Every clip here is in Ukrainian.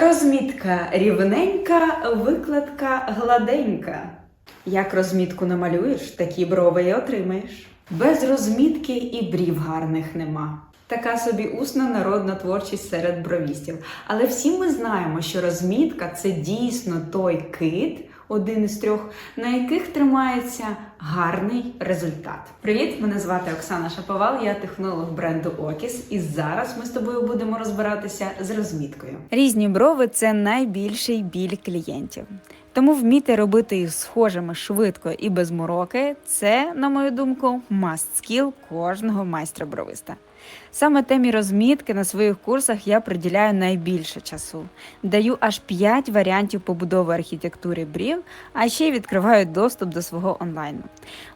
Розмітка рівненька, викладка гладенька. Як розмітку намалюєш, такі брови й отримаєш. Без розмітки і брів гарних нема. Така собі усна народна творчість серед бровістів. Але всі ми знаємо, що розмітка це дійсно той кит, один із трьох, на яких тримається гарний результат. Привіт! Мене звати Оксана Шаповал, я технолог бренду Окіс, і зараз ми з тобою будемо розбиратися з розміткою. Різні брови це найбільший біль клієнтів. Тому вміти робити їх схожими швидко і без мороки це, на мою думку, must skill кожного майстра-бровиста. Саме темі розмітки на своїх курсах я приділяю найбільше часу. Даю аж 5 варіантів побудови архітектури брів, а ще й відкриваю доступ до свого онлайну.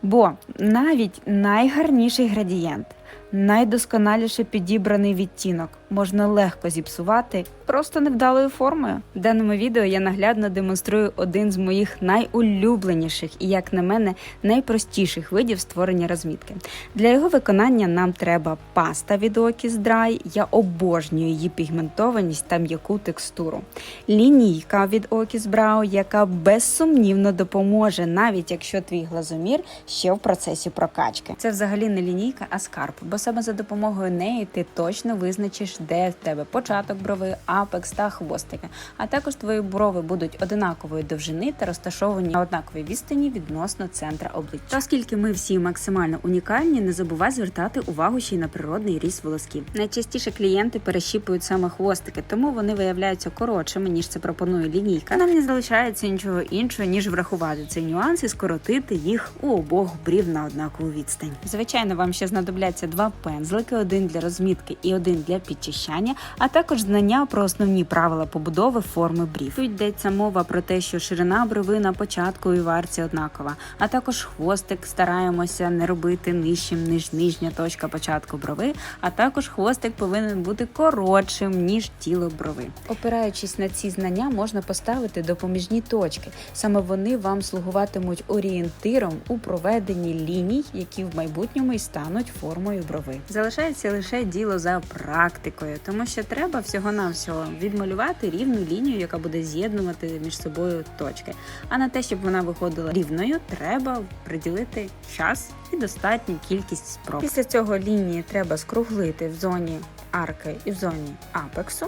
Бо навіть найгарніший градієнт, найдосконаліше підібраний відтінок можна легко зіпсувати просто невдалою формою. В даному відео я наглядно демонструю один з моїх найулюбленіших і, як на мене, найпростіших видів створення розмітки. Для його виконання нам треба паста від Окіс Dry. Я обожнюю її пігментованість та м'яку текстуру. Лінійка від Окіс Brow, яка безсумнівно допоможе, навіть якщо твій глазомір ще в процесі прокачки. Це взагалі не лінійка, а скарб, бо саме за допомогою неї ти точно визначиш, де в тебе початок брови, апекс та хвостики. А також твої брови будуть одинакової довжини та розташовані на однаковій відстані відносно центра обличчя. Та Оскільки ми всі максимально унікальні, не забувай звертати увагу ще й на природний ріст волосків. Найчастіше клієнти перещіпують саме хвостики, тому вони виявляються коротшими, ніж це пропонує лінійка. Нам не залишається нічого іншого, ніж врахувати цей нюанс і скоротити їх у обох брів на однакову відстань. Звичайно, вам ще знадобляться два пензлики: один для розмітки і один для підчищання, а також знання про основні правила побудови форми брів. Тут йдеться мова про те, що ширина брови на початку і варці однакова, а також хвостик стараємося не робити нижчим, ніж нижня точка початку брови, а також хвостик повинен бути коротшим ніж тіло брови. Опираючись на ці знання, можна поставити допоміжні точки. Саме вони вам слугуватимуть орієнтиром у проведенні ліній, які в майбутньому і стануть формою брови. Залишається лише діло за практикою, тому що треба всього-навсього відмалювати рівну лінію, яка буде з'єднувати між собою точки. А на те, щоб вона виходила рівною, треба приділити час і достатню кількість спроб. Після цього лінії треба скруглити в зоні арки і в зоні апексу,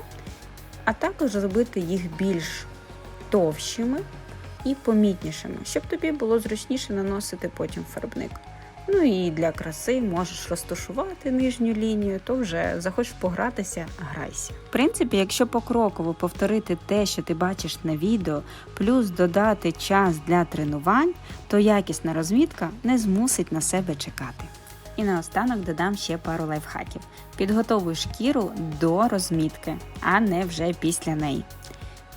а також зробити їх більш товщими і помітнішими, щоб тобі було зручніше наносити потім фарбник. Ну і для краси можеш розташувати нижню лінію, то вже захочеш погратися, грайся. В принципі, якщо покроково повторити те, що ти бачиш на відео, плюс додати час для тренувань, то якісна розмітка не змусить на себе чекати. І наостанок додам ще пару лайфхаків. Підготовуй шкіру до розмітки, а не вже після неї.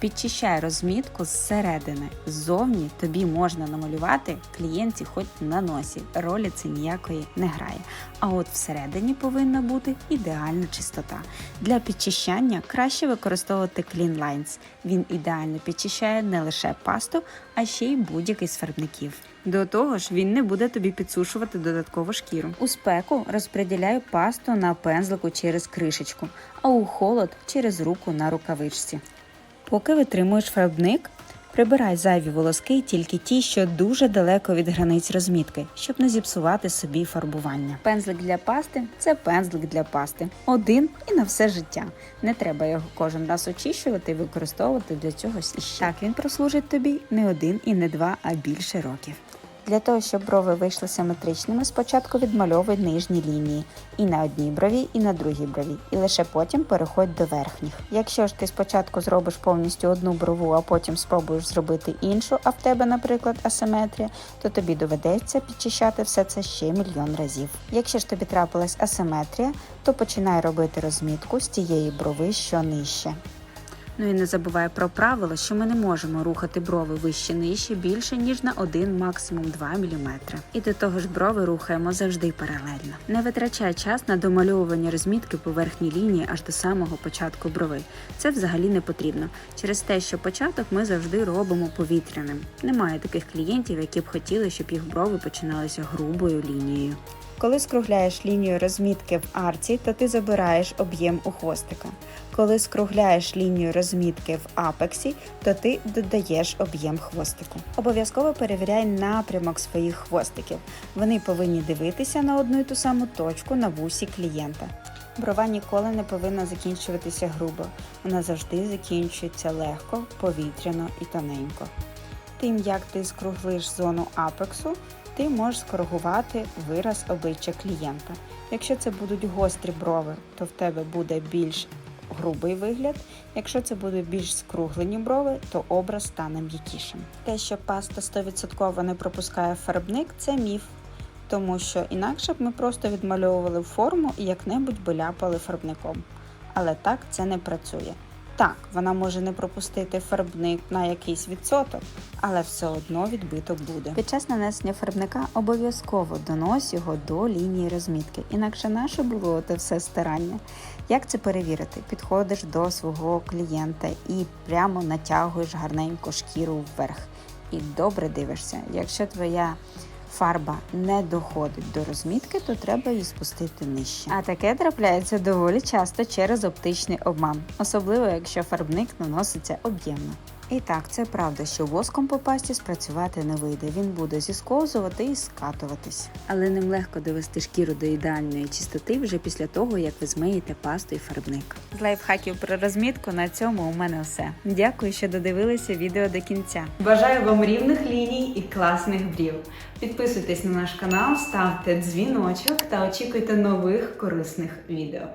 Підчищай розмітку зсередини. Ззовні тобі можна намалювати клієнті хоч на носі. Ролі це ніякої не грає. А от всередині повинна бути ідеальна чистота. Для підчищання краще використовувати Clean Lines. Він ідеально підчищає не лише пасту, а ще й будь-який з фарбників. До того ж, він не буде тобі підсушувати додаткову шкіру. У спеку розподіляю пасту на пензлику через кришечку, а у холод через руку на рукавичці. Поки витримуєш фарбник, прибирай зайві волоски тільки ті, що дуже далеко від границь розмітки, щоб не зіпсувати собі фарбування. Пензлик для пасти це пензлик для пасти. Один і на все життя. Не треба його кожен раз очищувати і використовувати для цього іще. Так він прослужить тобі не один і не два, а більше років. Для того, щоб брови вийшли симетричними, спочатку відмальовуй нижні лінії і на одній брові, і на другій брові, і лише потім переходь до верхніх. Якщо ж ти спочатку зробиш повністю одну брову, а потім спробуєш зробити іншу, а в тебе, наприклад, асиметрія, то тобі доведеться підчищати все це ще мільйон разів. Якщо ж тобі трапилась асиметрія, то починай робити розмітку з тієї брови, що нижче. Ну і не забувай про правило, що ми не можемо рухати брови вище нижче більше, ніж на 1, максимум 2 мм. І до того ж брови рухаємо завжди паралельно. Не витрачай час на домальовування розмітки по верхній лінії аж до самого початку брови. Це взагалі не потрібно. Через те, що початок ми завжди робимо повітряним. Немає таких клієнтів, які б хотіли, щоб їх брови починалися грубою лінією. Коли скругляєш лінію розмітки в арці, то ти забираєш об'єм у хвостика. Коли скругляєш лінію розмітки в апексі, то ти додаєш об'єм хвостику. Обов'язково перевіряй напрямок своїх хвостиків. Вони повинні дивитися на одну і ту саму точку на вусі клієнта. Брова ніколи не повинна закінчуватися грубо. Вона завжди закінчується легко, повітряно і тоненько. Тим як ти скруглиш зону апексу, ти можеш скоригувати вираз обличчя клієнта. Якщо це будуть гострі брови, то в тебе буде більш грубий вигляд. Якщо це будуть більш скруглені брови, то образ стане м'якішим. Те, що паста 100% не пропускає фарбник, це міф. Тому що інакше б ми просто відмальовували форму і як-небудь би ляпали фарбником. Але так це не працює. Так, вона може не пропустити фарбник на якийсь відсоток, але все одно відбиток буде. Під час нанесення фарбника обов'язково донось його до лінії розмітки, інакше наше було те все старання. Як це перевірити? Підходиш до свого клієнта і прямо натягуєш гарненько шкіру вверх. І добре дивишся. Якщо твоя фарба не доходить до розмітки, то треба її спустити нижче. А таке трапляється доволі часто через оптичний обман, особливо якщо фарбник наноситься об'ємно. І так, це правда, що воском по пасті спрацювати не вийде. Він буде зісковзувати і скатуватись. Але ним легко довести шкіру до ідеальної чистоти вже після того, як ви змиєте пасту і фарбник. З лайфхаків про розмітку на цьому у мене все. Дякую, що додивилися відео до кінця. Бажаю вам рівних ліній і класних брів. Підписуйтесь на наш канал, ставте дзвіночок та очікуйте нових корисних відео.